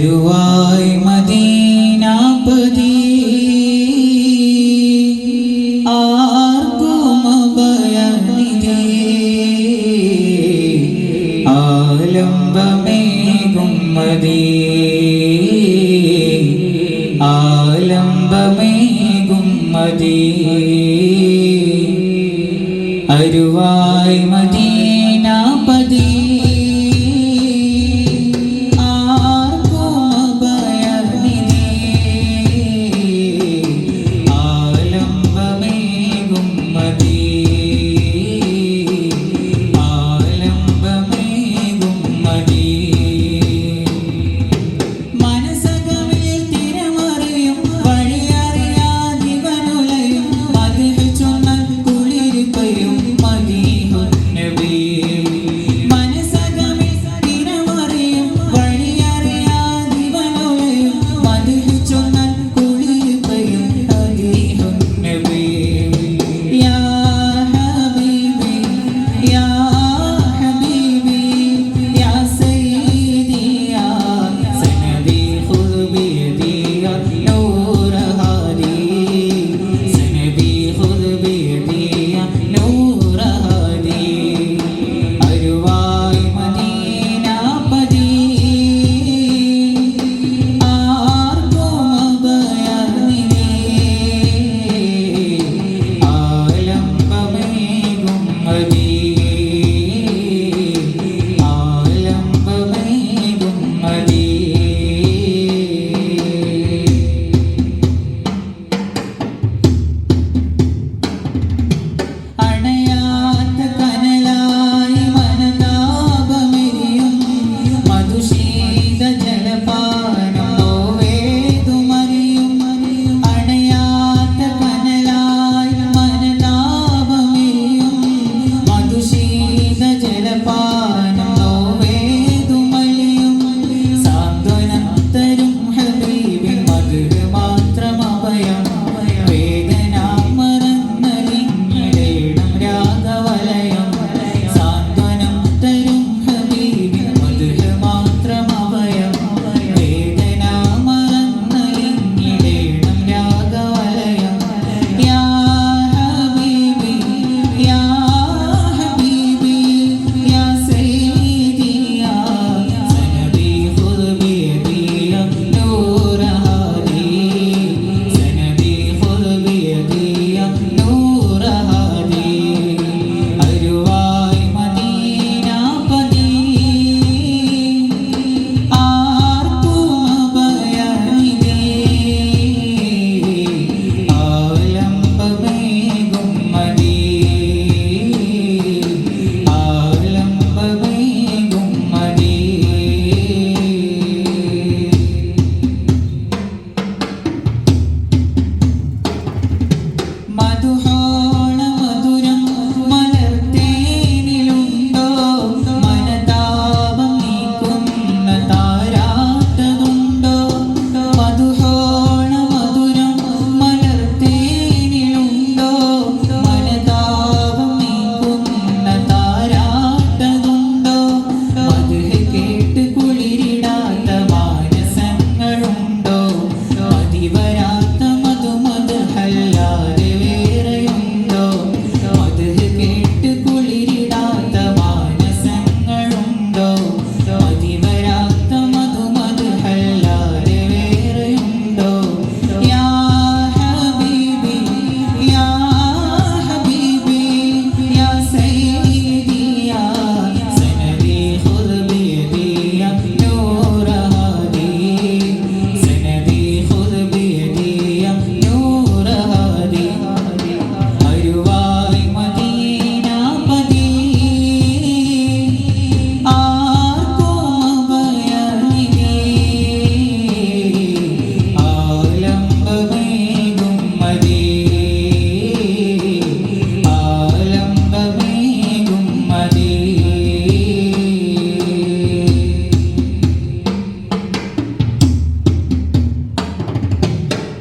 വരുവായി മദീനാപതി ആർക്കും അഭയനിധി. ആലംബമേകും മതി ആലംബമേകും മതി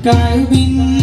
กายบิน